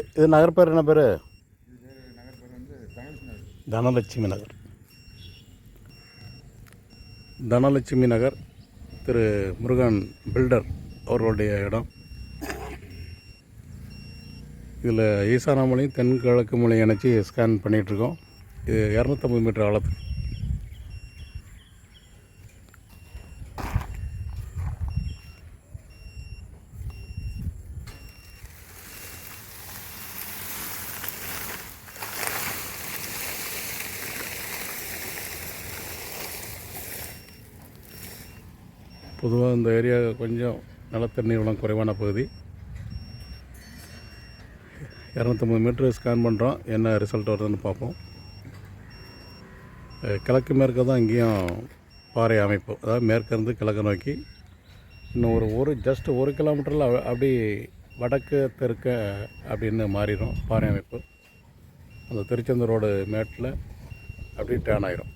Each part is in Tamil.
இது நகர் பேர் என்ன பேர்? பேர் வந்து தனலட்சுமி நகர். தனலட்சுமி நகர் திரு முருகன் பில்டர் அவர்களுடைய இடம். இதில் ஈசானாமலையும் தென்கிழக்கு மலையும் இணைச்சி ஸ்கேன் பண்ணிகிட்ருக்கோம் இது இரநூத்தம்பது மீட்டர் ஆழத்துக்கு. பொதுவாக இந்த ஏரியா கொஞ்சம் நிலத்தண்ணீர் வளம் குறைவான பகுதி. இரநூத்தம்பது மீட்ரு ஸ்கேன் பண்ணுறோம் என்ன ரிசல்ட் வருதுன்னு பார்ப்போம். கிழக்கு மேற்க தான் இங்கேயும் பாறை அமைப்பு. அதாவது மேற்கிருந்து கிழக்கு நோக்கி. இன்னும் ஒரு ஒரு ஜஸ்ட் ஒரு கிலோமீட்டரில் அப்படி வடக்கு தெற்க அப்படின்னு மாறிடும் பாறை அமைப்பு. அந்த திருச்செந்தூர் ரோடு மேட்டில் அப்படியே டேன் ஆகிரும்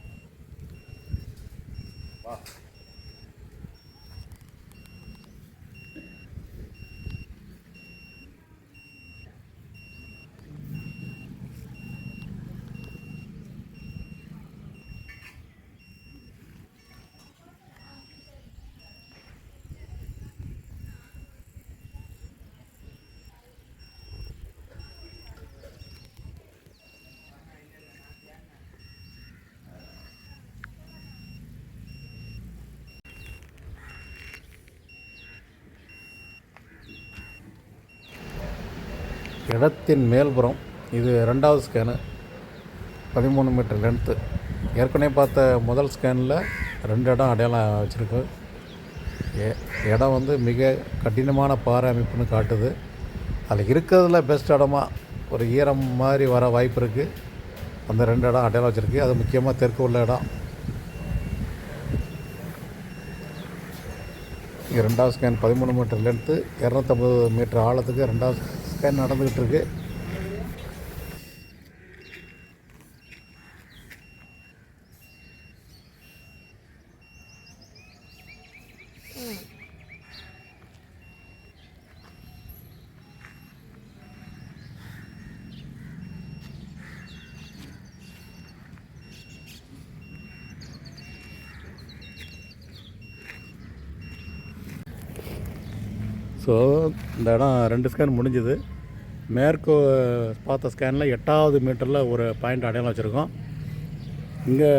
இடத்தின் மேல்புறம் இது ரெண்டாவது ஸ்கேனு பதிமூணு மீட்டர் லென்த்து ஏற்கனவே பார்த்த முதல் ஸ்கேனில் ரெண்டு இடம் அடையாளம் வச்சுருக்கு. இடம் வந்து மிக கடினமான பாறை அமைப்புன்னு காட்டுது. அதில் இருக்கிறதுல பெஸ்ட் இடமா ஒரு ஈரம் மாதிரி வர வாய்ப்பு இருக்குது அந்த ரெண்டு இடம் அடையாளம் வச்சுருக்கு. அது முக்கியமாக தெற்கு உள்ள இடம். இங்கே ரெண்டாவது ஸ்கேன் பதிமூணு மீட்டர் லென்த்து இரநூத்தம்பது மீட்டர் ஆழத்துக்கு ரெண்டாவது நடந்துக்கிட்டு இருக்கு. ஸோ இந்த இடம் ரெண்டு ஸ்கேன் முடிஞ்சுது. மேற்கு பார்த்த ஸ்கேனில் எட்டாவது மீட்டரில் ஒரு பாயிண்ட் அடையாளம் வச்சுருக்கோம். இங்கே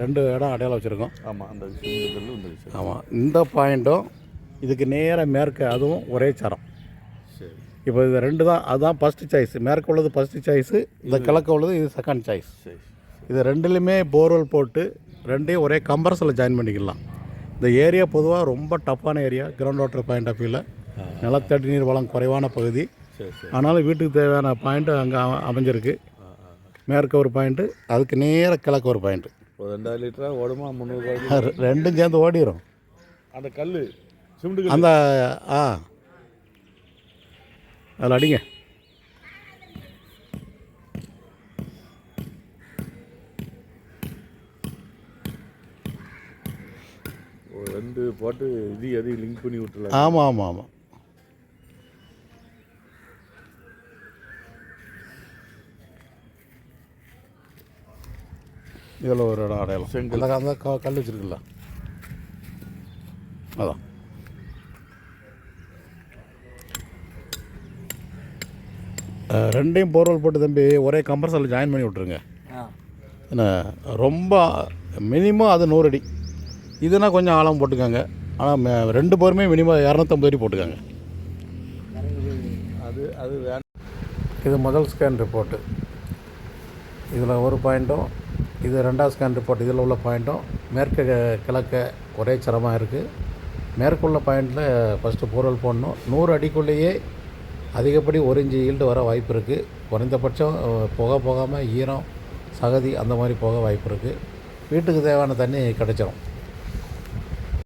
ரெண்டு இடம் அடையாளம் வச்சுருக்கோம். ஆமாம் அந்த விஷயம். ஆமாம் இந்த பாயிண்ட்டும் இதுக்கு நேராக மேற்கு அதுவும் ஒரே சரம். சரி. இப்போ இது ரெண்டு தான் அதுதான் ஃபஸ்ட்டு சாய்ஸ் மேற்கு உள்ளது ஃபஸ்ட்டு சாய்ஸு இந்த கிழக்கு உள்ளது இது செகண்ட் சாய்ஸ் இது ரெண்டுலையுமே போர்வெல் போட்டு ரெண்டையும் ஒரே கம்பரஸில் ஜாயின் பண்ணிக்கலாம். இந்த ஏரியா பொதுவாக ரொம்ப டஃப்பான area ground water point of வியூவில் நிலத்தடி நீர் வளம் குறைவான பகுதி. ஆனாலும் வீட்டுக்கு தேவையான பாயிண்ட்டு அங்கே அமைஞ்சிருக்கு. மேற்கு ஒரு பாயிண்ட்டு அதுக்கு நேர கிழக்கு ஒரு பாயிண்ட்டு ஒரு ரெண்டாயிரம் லிட்டரா ஓடுமா? முந்நூறு ரெண்டும் சேர்ந்து ஓடிடும் அந்த கல் சிமெண்ட் அந்த ஆ. அதில் அடிங்க. ரெண்டு போட்டு இது எதையும் லிங்க் பண்ணி விட்டுலாம் ஆமாம் ஆமாம் ஆமாம் இதில் ஒரு இடம் அடையாளம் செங்கல். அந்த அந்த க- கல் வச்சுருக்குல்ல. அதான். ரெண்டையும் போர்வல் போட்டு தம்பி ஒரே கம்பர்சரில் ஜாயின் பண்ணி விட்ருங்க என்ன ரொம்ப மினிமம் அது நூறு அடி. இதுனா கொஞ்சம் ஆழம் போட்டுக்கோங்க. ஆனால் ரெண்டு பேருமே மினிமம் இரநூத்தம்பது அடி போட்டுக்கோங்க. அது அது வேணும் இது முதல் ஸ்கேன் ரிப்போர்ட்டு இதில் ஒரு பாயிண்ட்டும் இது ரெண்டாவது ஸ்கேன் ரிப்போர்ட் இதில் உள்ள பாயிண்ட்டும் மேற்கு கிழக்க ஒரே சிரமமாக இருக்குது மேற்குள்ள பாயிண்டில் ஃபஸ்ட்டு பூரல் போடணும். நூறு அடிக்குள்ளேயே அதிகப்படி ஒரு இன்ச்சு ஈல்டு வர வாய்ப்பு இருக்குது குறைந்தபட்சம் புக புகை போகாமல் ஈரம் சகதி அந்த மாதிரி போக வாய்ப்பு இருக்குது வீட்டுக்கு தேவையான தண்ணி கிடைச்சிரும்.